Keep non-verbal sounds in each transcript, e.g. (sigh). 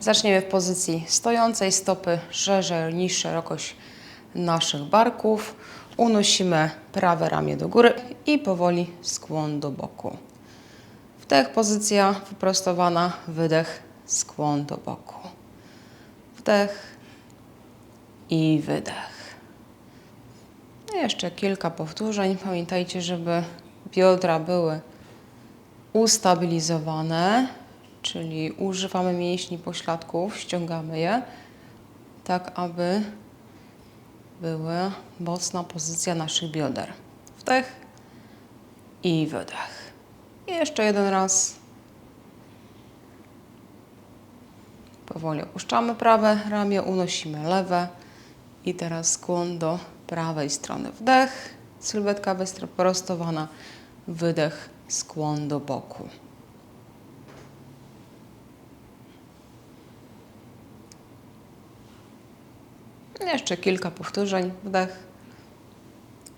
Zaczniemy w pozycji stojącej, stopy szerzej niż szerokość naszych barków. Unosimy prawe ramię do góry i powoli skłon do boku. Wdech, pozycja wyprostowana, wydech, skłon do boku. Wdech i wydech. No Jeszcze kilka powtórzeń. Pamiętajcie, żeby biodra były ustabilizowane, czyli używamy mięśni pośladków, ściągamy je, tak aby była mocna pozycja naszych bioder. Wdech i wydech. I jeszcze jeden raz. Powoli opuszczamy prawe ramię, unosimy lewe. I teraz skłon do prawej strony. Wdech, sylwetka wyprostowana. Wydech, skłon do boku. Jeszcze kilka powtórzeń. Wdech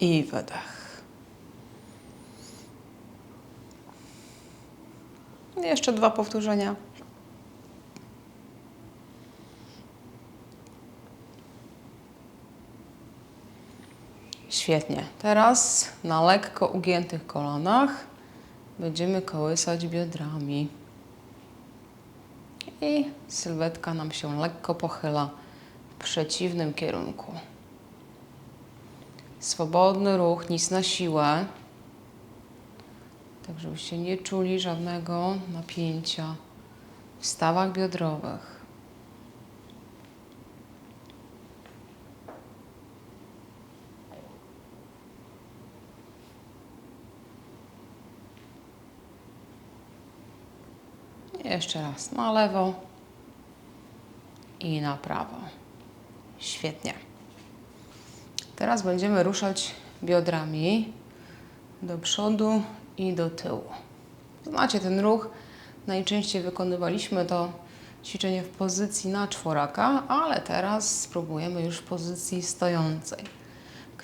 i wydech. Jeszcze dwa powtórzenia. Świetnie. Teraz na lekko ugiętych kolanach będziemy kołysać biodrami. I sylwetka nam się lekko pochyla przeciwnym kierunku. Swobodny ruch, nic na siłę. Tak, żebyście nie czuli żadnego napięcia w stawach biodrowych. Jeszcze raz na lewo i na prawo. Świetnie. Teraz będziemy ruszać biodrami do przodu i do tyłu. Znacie ten ruch. Najczęściej wykonywaliśmy to ćwiczenie w pozycji na czworaka, ale teraz spróbujemy już w pozycji stojącej.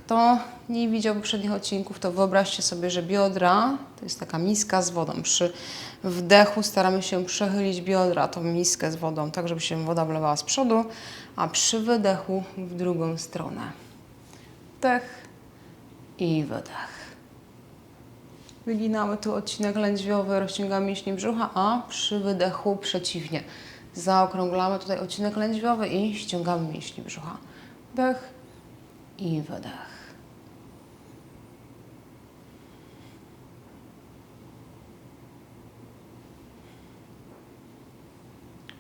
Kto nie widział poprzednich odcinków, to wyobraźcie sobie, że biodra to jest taka miska z wodą. Przy wdechu staramy się przechylić biodra, tą miskę z wodą, tak żeby się woda wlewała z przodu, a przy wydechu w drugą stronę. Wdech i wydech. Wyginamy tu odcinek lędźwiowy, rozciągamy mięśnie brzucha, a przy wydechu przeciwnie. Zaokrąglamy tutaj odcinek lędźwiowy i ściągamy mięśnie brzucha. Wdech i wydech.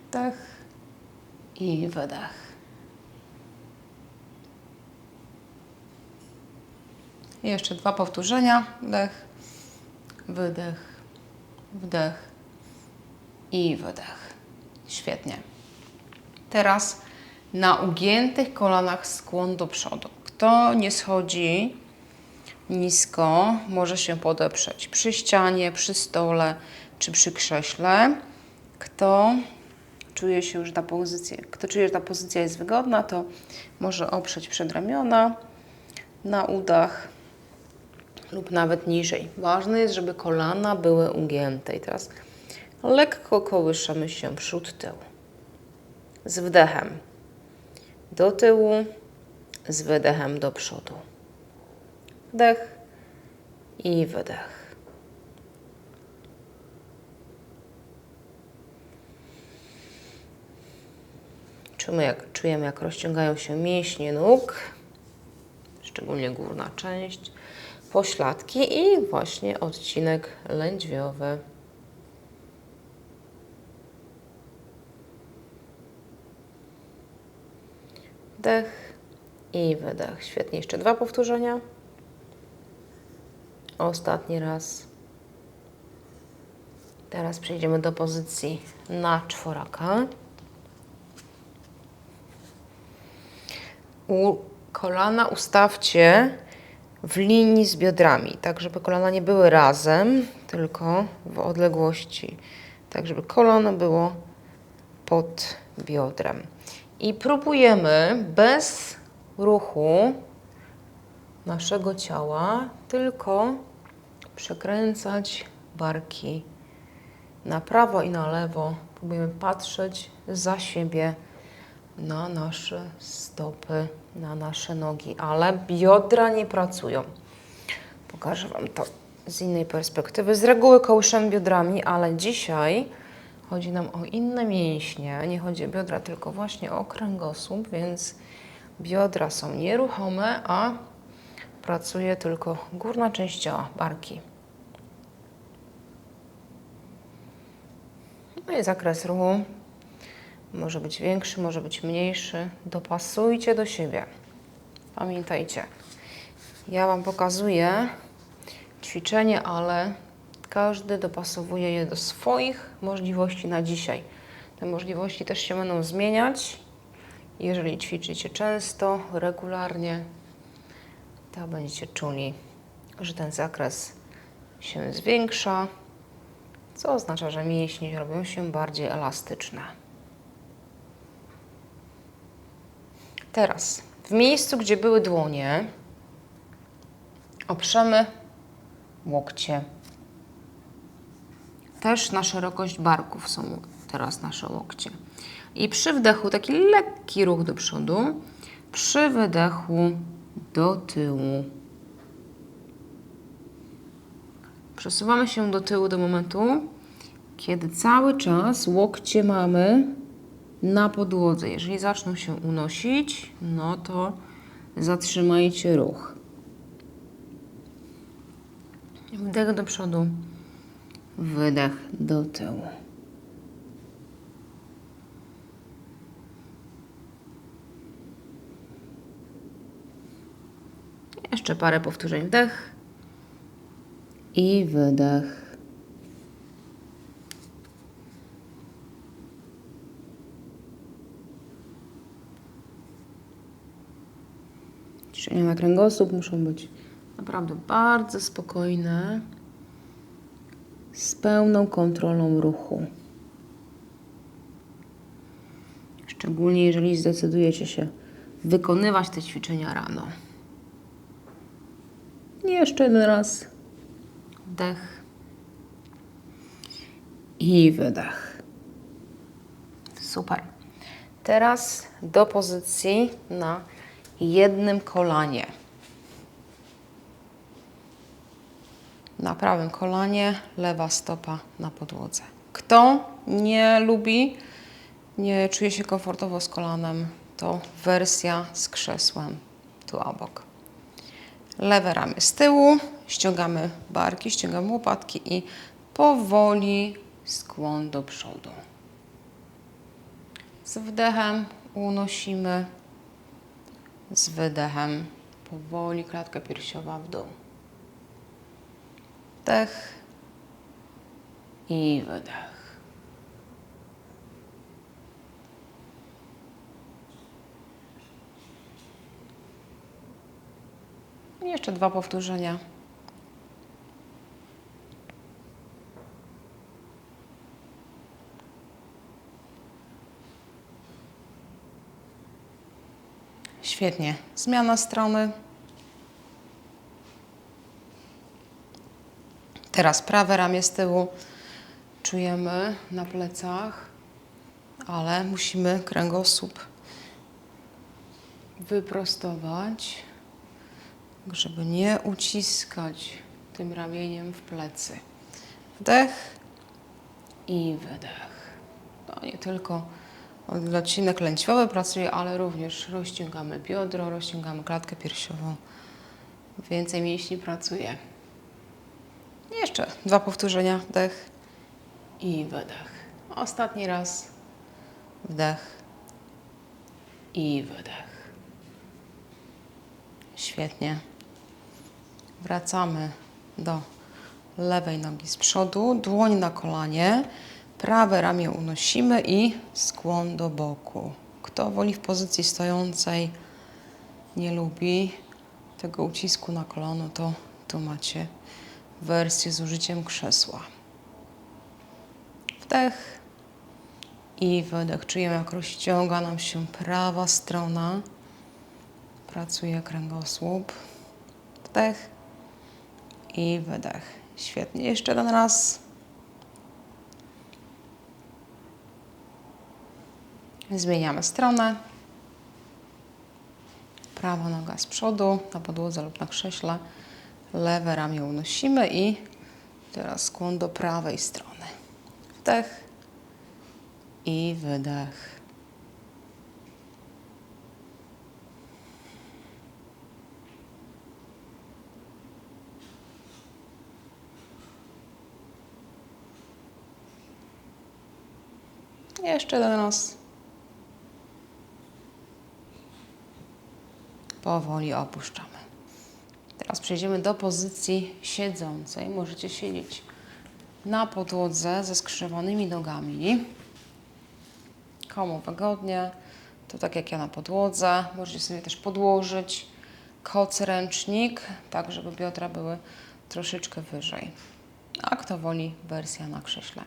Wdech i wydech. I jeszcze dwa powtórzenia. Wdech, wydech, wdech i wydech. Świetnie. Teraz na ugiętych kolanach skłon do przodu. Kto nie schodzi nisko, może się podeprzeć przy ścianie, przy stole czy przy krześle. Kto czuje się, że ta pozycja, kto czuje, że ta pozycja jest wygodna, to może oprzeć przedramiona na udach lub nawet niżej. Ważne jest, żeby kolana były ugięte. I teraz lekko kołyszemy się przód, tył. Z wdechem do tyłu, z wydechem do przodu. Wdech i wydech. Czujemy jak, czujemy, jak rozciągają się mięśnie nóg, szczególnie górna część, pośladki i właśnie odcinek lędźwiowy. Wdech i wydech. Świetnie. Jeszcze dwa powtórzenia. Ostatni raz. Teraz przejdziemy do pozycji na czworaka. U kolana ustawcie w linii z biodrami, tak żeby kolana nie były razem, tylko w odległości, tak żeby kolano było pod biodrem. I próbujemy bez ruchu naszego ciała tylko przekręcać barki na prawo i na lewo Próbujemy patrzeć za siebie na nasze stopy, na nasze nogi, ale biodra nie pracują. Pokażę Wam to z innej perspektywy. Z reguły kołyszemy biodrami, ale dzisiaj chodzi nam o inne mięśnie. Nie chodzi o biodra, tylko właśnie o kręgosłup, więc biodra są nieruchome, a pracuje tylko górna część ciała, barki. No i zakres ruchu może być większy, może być mniejszy. Dopasujcie do siebie. Pamiętajcie, ja Wam pokazuję ćwiczenie, ale każdy dopasowuje je do swoich możliwości na dzisiaj. Te możliwości też się będą zmieniać. Jeżeli ćwiczycie często, regularnie, to będziecie czuli, że ten zakres się zwiększa, co oznacza, że mięśnie robią się bardziej elastyczne. Teraz, w miejscu, gdzie były dłonie, oprzemy łokcie. Też na szerokość barków są teraz nasze łokcie. I przy wdechu taki lekki ruch do przodu, przy wydechu do tyłu. Przesuwamy się do tyłu do momentu, kiedy cały czas łokcie mamy na podłodze. Jeżeli zaczną się unosić, no to zatrzymajcie ruch. Wdech do przodu, wydech do tyłu. Jeszcze parę powtórzeń. Wdech i wydech. Ćwiczenia na kręgosłup muszą być naprawdę bardzo spokojne, z pełną kontrolą ruchu. Szczególnie jeżeli zdecydujecie się wykonywać te ćwiczenia rano. I jeszcze jeden raz. Wdech. I wydech. Super. Teraz do pozycji na jednym kolanie. Na prawym kolanie, lewa stopa na podłodze. Kto nie lubi, nie czuje się komfortowo z kolanem, to wersja z krzesłem tu obok. Lewe ramię z tyłu, ściągamy barki, ściągamy łopatki i powoli skłon do przodu. Z wdechem unosimy, z wydechem powoli klatka piersiowa w dół. Wdech i wydech. I jeszcze dwa powtórzenia. Świetnie. Zmiana strony. Teraz prawe ramię z tyłu czujemy na plecach, ale musimy kręgosłup wyprostować, żeby nie uciskać tym ramieniem w plecy. Wdech i wydech. To nie tylko odcinek lędźwiowy pracuje, ale również rozciągamy biodro, rozciągamy klatkę piersiową. Więcej mięśni pracuje. Jeszcze dwa powtórzenia. Wdech i wydech. Ostatni raz. Wdech i wydech. Świetnie. Wracamy do lewej nogi z przodu, dłoń na kolanie, prawe ramię unosimy i skłon do boku. Kto woli w pozycji stojącej, nie lubi tego ucisku na kolano, to tu macie wersję z użyciem krzesła. Wdech i wydech. Czujemy, jak rozciąga nam się prawa strona. Pracuje kręgosłup. Wdech i wydech. Świetnie. Jeszcze jeden raz. Zmieniamy stronę. Prawa noga z przodu, na podłodze lub na krześle. Lewe ramię unosimy i teraz skłon do prawej strony. Wdech i wydech. Jeszcze jeden raz. Powoli opuszczamy. Teraz przejdziemy do pozycji siedzącej. Możecie siedzieć na podłodze ze skrzyżowanymi nogami. Komu wygodnie, to tak jak ja na podłodze. Możecie sobie też podłożyć koc ręcznik, tak żeby biodra były troszeczkę wyżej. A kto woli, wersja na krześle.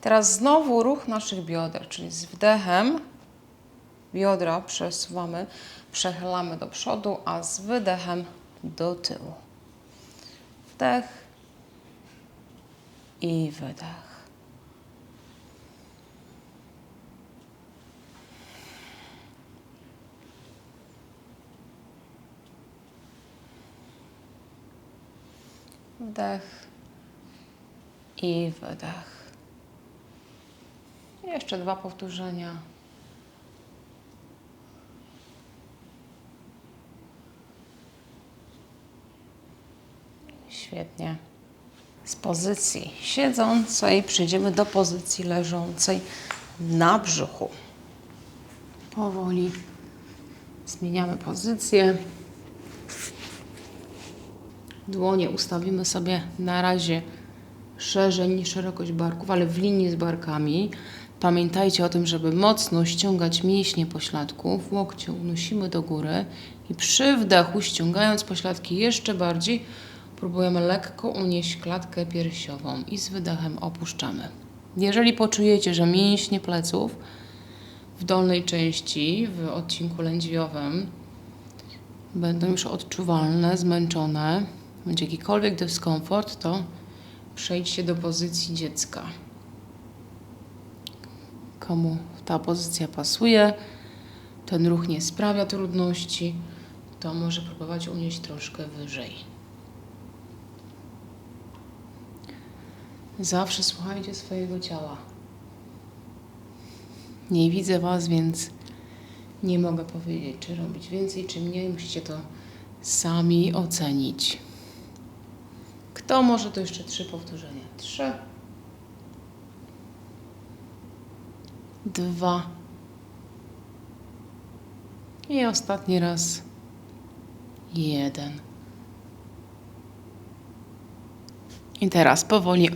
Teraz znowu ruch naszych bioder, czyli z wdechem biodra przesuwamy, przechylamy do przodu, a z wydechem do tyłu. Wdech i wydech. Wdech i wydech. Jeszcze dwa powtórzenia. Świetnie. Z pozycji siedzącej przejdziemy do pozycji leżącej na brzuchu. Powoli zmieniamy pozycję. Dłonie ustawimy sobie na razie szerzej niż szerokość barków, ale w linii z barkami. Pamiętajcie o tym, żeby mocno ściągać mięśnie pośladków. Łokcie unosimy do góry i przy wdechu, ściągając pośladki jeszcze bardziej, próbujemy lekko unieść klatkę piersiową i z wydechem opuszczamy. Jeżeli poczujecie, że mięśnie pleców w dolnej części, w odcinku lędźwiowym, będą już odczuwalne, zmęczone, będzie jakikolwiek dyskomfort, to przejdźcie do pozycji dziecka. Komu ta pozycja pasuje, ten ruch nie sprawia trudności, to może próbować unieść troszkę wyżej. Zawsze słuchajcie swojego ciała. Nie widzę Was, więc nie mogę powiedzieć, czy robić więcej, czy mniej. Musicie to sami ocenić. Kto może to jeszcze trzy powtórzenia? Trzy. Dwa. I ostatni raz. Jeden. I teraz powoli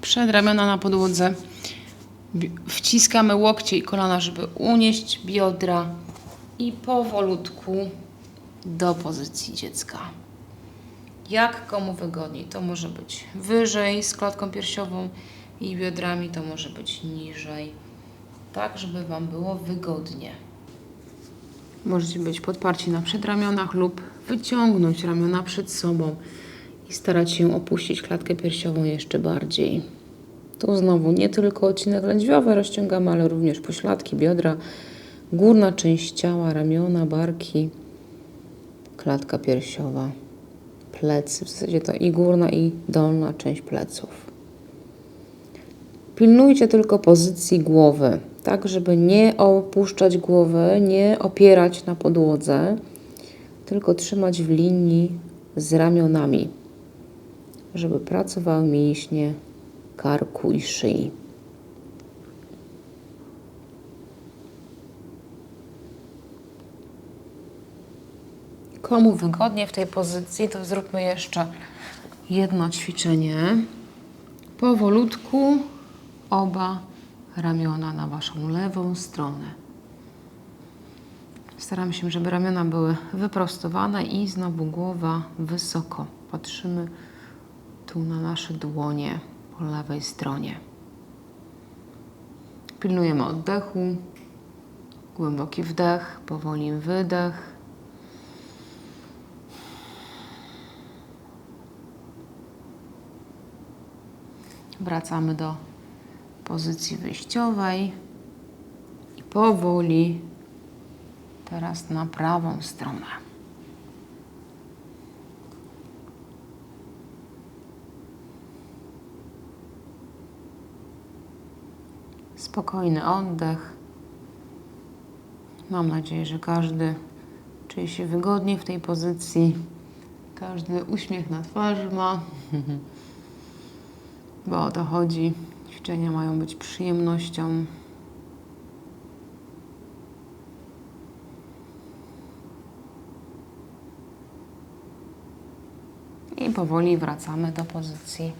przed ramiona na podłodze. Wciskamy łokcie i kolana, żeby unieść biodra i powolutku do pozycji dziecka. Jak komu wygodniej. To może być wyżej z klatką piersiową i biodrami, to może być niżej. Tak, żeby Wam było wygodnie. Możecie być podparci na przedramionach lub wyciągnąć ramiona przed sobą i starać się opuścić klatkę piersiową jeszcze bardziej. Tu znowu nie tylko odcinek lędźwiowy rozciągamy, ale również pośladki, biodra, górna część ciała, ramiona, barki, klatka piersiowa, plecy. W zasadzie to i górna, i dolna część pleców. Pilnujcie tylko pozycji głowy, tak żeby nie opuszczać głowy, nie opierać na podłodze, tylko trzymać w linii z ramionami, żeby pracowały mięśnie karku i szyi. Komu wygodnie w tej pozycji, to zróbmy jeszcze jedno ćwiczenie. Powolutku oba ramiona na Waszą lewą stronę. Staramy się, żeby ramiona były wyprostowane i znowu głowa wysoko. Patrzymy tu na nasze dłonie po lewej stronie. Pilnujemy oddechu. Głęboki wdech, powoli wydech. Wracamy do pozycji wyjściowej powoli teraz na prawą stronę. Spokojny oddech. Mam nadzieję, że każdy czuje się wygodnie w tej pozycji. Każdy uśmiech na twarzy ma. (laughs) Bo o to chodzi. Ćwiczenia mają być przyjemnością. I powoli wracamy do pozycji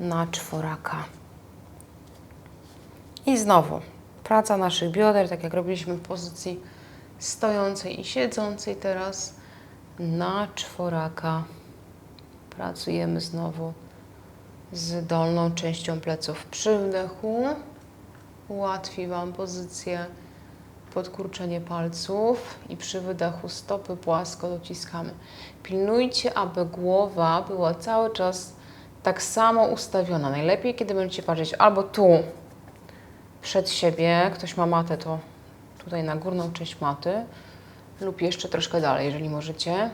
na czworaka. I znowu praca naszych bioder, tak jak robiliśmy w pozycji stojącej i siedzącej, teraz na czworaka. Pracujemy znowu z dolną częścią pleców przy wdechu. Ułatwi Wam pozycję podkurczenie palców i przy wydechu stopy płasko dociskamy. Pilnujcie, aby głowa była cały czas tak samo ustawiona. Najlepiej, kiedy będziecie patrzeć albo tu przed siebie, ktoś ma matę, to tutaj na górną część maty lub jeszcze troszkę dalej, jeżeli możecie.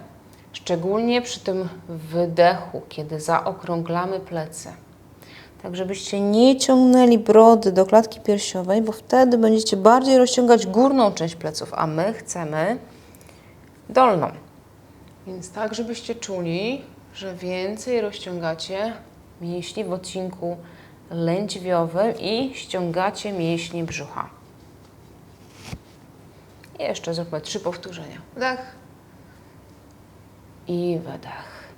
Szczególnie przy tym wydechu, kiedy zaokrąglamy plecy. Tak, żebyście nie ciągnęli brody do klatki piersiowej, bo wtedy będziecie bardziej rozciągać górną część pleców, a my chcemy dolną. Więc tak, żebyście czuli, że więcej rozciągacie mięśni w odcinku lędźwiowym i ściągacie mięśnie brzucha. I jeszcze zróbmy trzy powtórzenia. Wdech i wydech.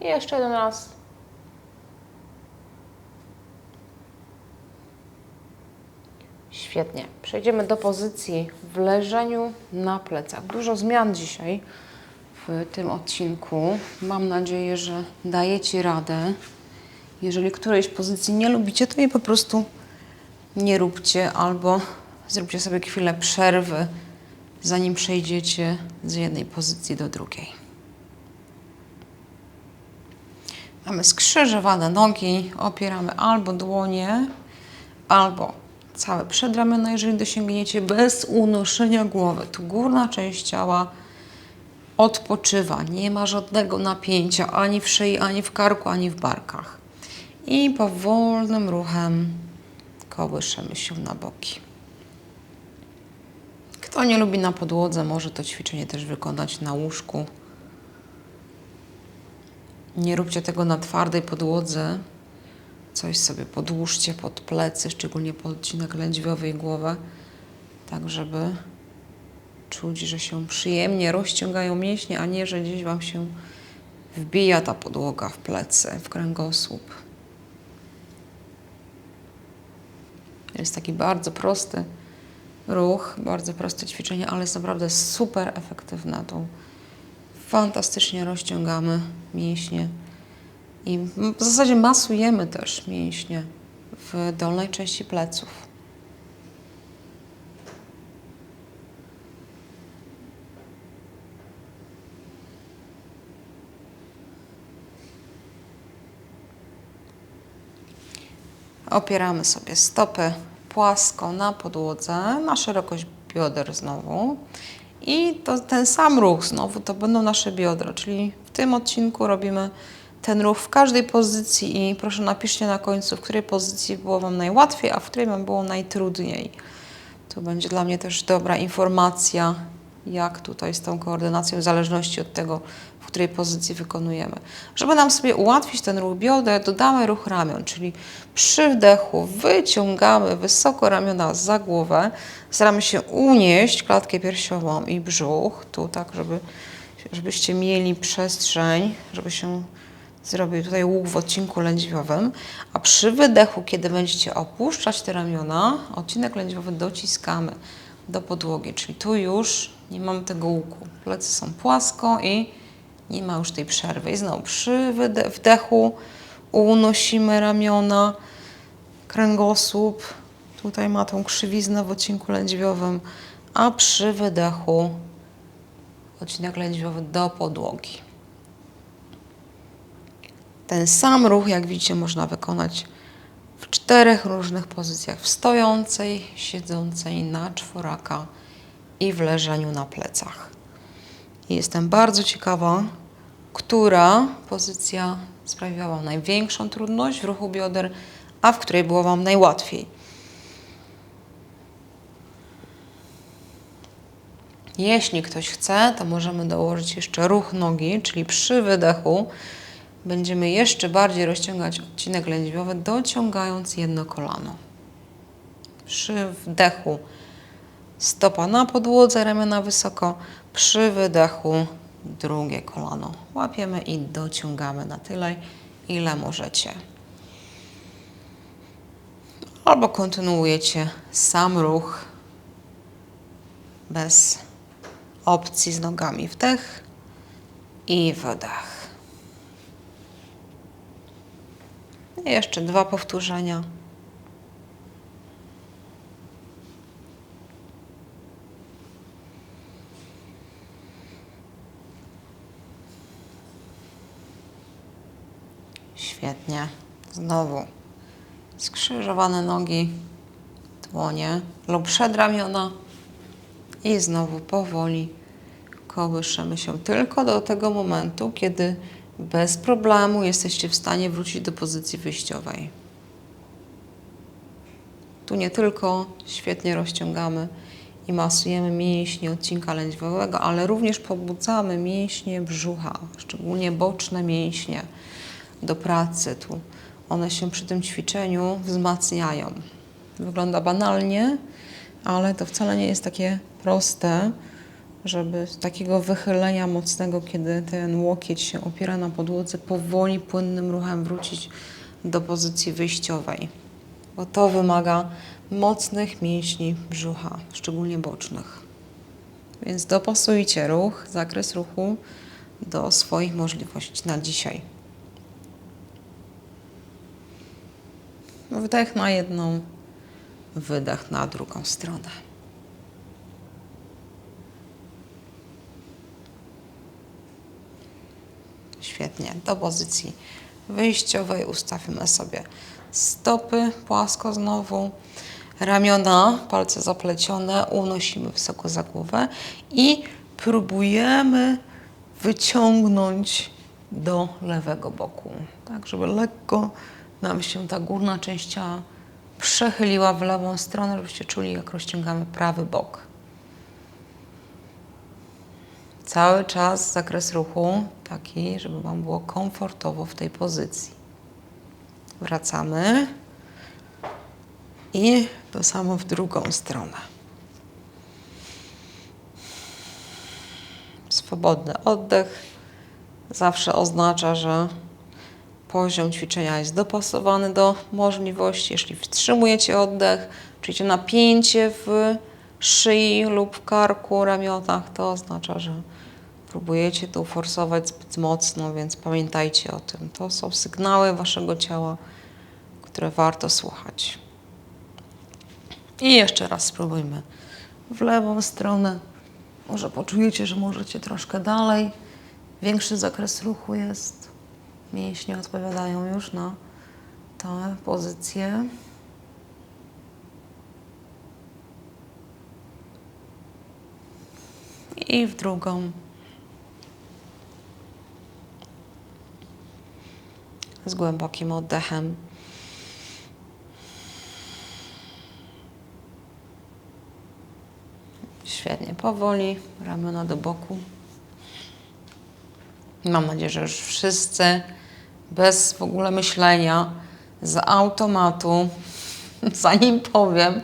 I jeszcze jeden raz. Świetnie. Przejdziemy do pozycji w leżeniu na plecach. Dużo zmian dzisiaj w tym odcinku. Mam nadzieję, że dajecie radę. Jeżeli którejś pozycji nie lubicie, to jej po prostu nie róbcie albo zróbcie sobie chwilę przerwy, zanim przejdziecie z jednej pozycji do drugiej. Mamy skrzyżowane nogi, opieramy albo dłonie, albo całe przedramiona, jeżeli dosięgniecie, bez unoszenia głowy. Tu górna część ciała odpoczywa, nie ma żadnego napięcia ani w szyi, ani w karku, ani w barkach. I powolnym ruchem kołyszemy się na boki. Kto nie lubi na podłodze, może to ćwiczenie też wykonać na łóżku. Nie róbcie tego na twardej podłodze. Coś sobie podłóżcie pod plecy, szczególnie pod odcinek lędźwiowy i tak żeby czuć, że się przyjemnie rozciągają mięśnie, a nie, że gdzieś Wam się wbija ta podłoga w plecy, w kręgosłup. Jest taki bardzo prosty ruch, bardzo proste ćwiczenie, ale jest naprawdę super efektywne. To fantastycznie rozciągamy mięśnie i w zasadzie masujemy też mięśnie w dolnej części pleców. Opieramy sobie stopy płasko na podłodze, na szerokość bioder znowu. I to ten sam ruch znowu, to będą nasze biodra, czyli w tym odcinku robimy ten ruch w każdej pozycji i proszę napiszcie na końcu, w której pozycji było Wam najłatwiej, a w której Wam było najtrudniej. To będzie dla mnie też dobra informacja, jak tutaj z tą koordynacją, w zależności od tego, w której pozycji wykonujemy. Żeby nam sobie ułatwić ten ruch bioder, dodamy ruch ramion, czyli przy wdechu wyciągamy wysoko ramiona za głowę, staramy się unieść klatkę piersiową i brzuch, tu tak, żeby, żebyście mieli przestrzeń, żeby się zrobił tutaj łuk w odcinku lędźwiowym, a przy wydechu, kiedy będziecie opuszczać te ramiona, odcinek lędźwiowy dociskamy do podłogi, czyli tu już nie mamy tego łuku. Plecy są płasko i nie ma już tej przerwy. I znowu przy wdechu unosimy ramiona, kręgosłup. Tutaj ma tą krzywiznę w odcinku lędźwiowym, a przy wydechu odcinek lędźwiowy do podłogi. Ten sam ruch, jak widzicie, można wykonać w czterech różnych pozycjach: w stojącej, siedzącej, na czworaka i w leżeniu na plecach. Jestem bardzo ciekawa, która pozycja sprawiła Wam największą trudność w ruchu bioder, a w której było Wam najłatwiej. Jeśli ktoś chce, to możemy dołożyć jeszcze ruch nogi, czyli przy wydechu będziemy jeszcze bardziej rozciągać odcinek lędźwiowy, dociągając jedno kolano. Przy wdechu stopa na podłodze, ramiona wysoko, przy wydechu drugie kolano. Łapiemy i dociągamy na tyle, ile możecie. Albo kontynuujecie sam ruch bez opcji z nogami. Wdech i wydech. I jeszcze dwa powtórzenia. Świetnie. Znowu skrzyżowane nogi, dłonie lub przedramiona i znowu powoli kołyszemy się tylko do tego momentu, kiedy bez problemu jesteście w stanie wrócić do pozycji wyjściowej. Tu nie tylko świetnie rozciągamy i masujemy mięśnie odcinka lędźwiowego, ale również pobudzamy mięśnie brzucha, szczególnie boczne mięśnie do pracy. Tu one się przy tym ćwiczeniu wzmacniają. Wygląda banalnie, ale to wcale nie jest takie proste, żeby z takiego wychylenia mocnego, kiedy ten łokieć się opiera na podłodze, powoli, płynnym ruchem wrócić do pozycji wyjściowej. Bo to wymaga mocnych mięśni brzucha, szczególnie bocznych. Więc dopasujcie ruch, zakres ruchu do swoich możliwości na dzisiaj. Wdech na jedną, wydech na drugą stronę. Świetnie. Do pozycji wyjściowej ustawimy sobie stopy płasko znowu, ramiona, palce zaplecione, unosimy wysoko za głowę i próbujemy wyciągnąć do lewego boku, tak żeby lekko nam się ta górna część ciała przechyliła w lewą stronę, żebyście czuli, jak rozciągamy prawy bok. Cały czas zakres ruchu taki, żeby Wam było komfortowo w tej pozycji. Wracamy i to samo w drugą stronę. Swobodny oddech zawsze oznacza, że poziom ćwiczenia jest dopasowany do możliwości. Jeśli wstrzymujecie oddech, czujecie napięcie w szyi lub karku, ramionach, to oznacza, że próbujecie tu forsować zbyt mocno, więc pamiętajcie o tym. To są sygnały waszego ciała, które warto słuchać. I jeszcze raz spróbujmy w lewą stronę. Może poczujecie, że możecie troszkę dalej. Większy zakres ruchu jest. Mięśnie odpowiadają już na tę pozycję. I w drugą. Z głębokim oddechem. Świetnie, powoli, ramiona do boku. Mam nadzieję, że już wszyscy bez w ogóle myślenia, z automatu, (laughs) zanim powiem,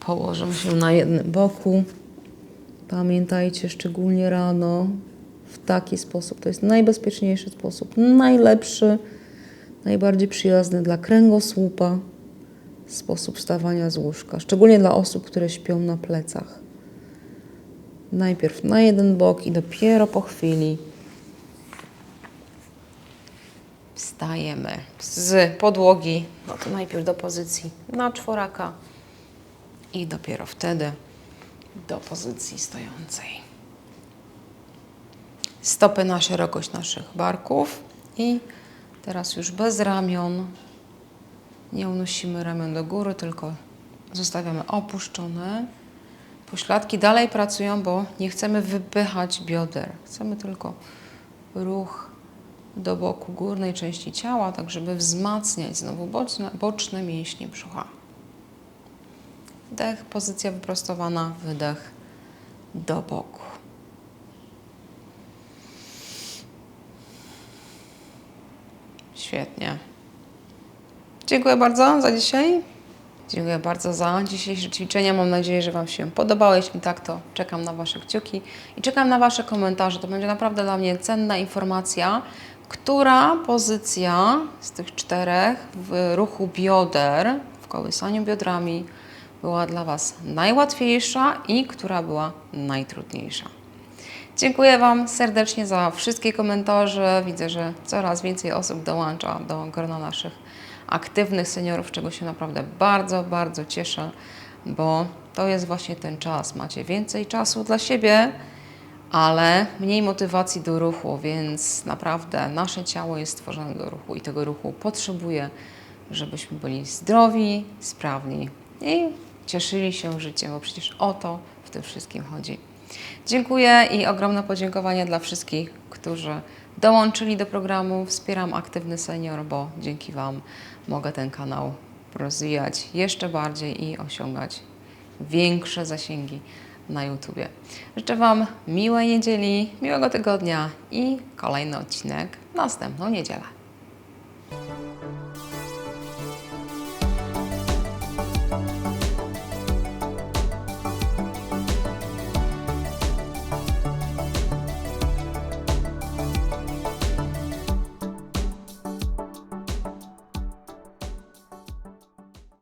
położymy się na jednym boku. Pamiętajcie, szczególnie rano, w taki sposób. To jest najbezpieczniejszy sposób, najlepszy, najbardziej przyjazny dla kręgosłupa sposób wstawania z łóżka, szczególnie dla osób, które śpią na plecach. Najpierw na jeden bok i dopiero po chwili wstajemy z podłogi, no to najpierw do pozycji na czworaka i dopiero wtedy do pozycji stojącej. stopy na szerokość naszych barków i teraz już bez ramion nie unosimy ramion do góry, tylko zostawiamy opuszczone. Pośladki dalej pracują, bo nie chcemy wypychać bioder. Chcemy tylko ruch do boku górnej części ciała, tak żeby wzmacniać znowu boczne, boczne mięśnie brzucha. Wdech, pozycja wyprostowana, wydech do boku. Świetnie. Dziękuję bardzo za dzisiaj. Dziękuję bardzo za dzisiejsze ćwiczenia. Mam nadzieję, że Wam się podobało. Jeśli tak, to czekam na Wasze kciuki i czekam na Wasze komentarze. To będzie naprawdę dla mnie cenna informacja, która pozycja z tych czterech w ruchu bioder, w kołysaniu biodrami, była dla Was najłatwiejsza i która była najtrudniejsza. Dziękuję Wam serdecznie za wszystkie komentarze. Widzę, że coraz więcej osób dołącza do grona naszych aktywnych seniorów, czego się naprawdę bardzo, bardzo cieszę, bo to jest właśnie ten czas. Macie więcej czasu dla siebie, ale mniej motywacji do ruchu, więc naprawdę nasze ciało jest stworzone do ruchu i tego ruchu potrzebuje, żebyśmy byli zdrowi, sprawni i cieszyli się życiem, bo przecież o to w tym wszystkim chodzi. Dziękuję i ogromne podziękowanie dla wszystkich, którzy dołączyli do programu Wspieram Aktywny Senior, bo dzięki Wam mogę ten kanał rozwijać jeszcze bardziej i osiągać większe zasięgi na YouTubie. Życzę Wam miłej niedzieli, miłego tygodnia i kolejny odcinek następną niedzielę.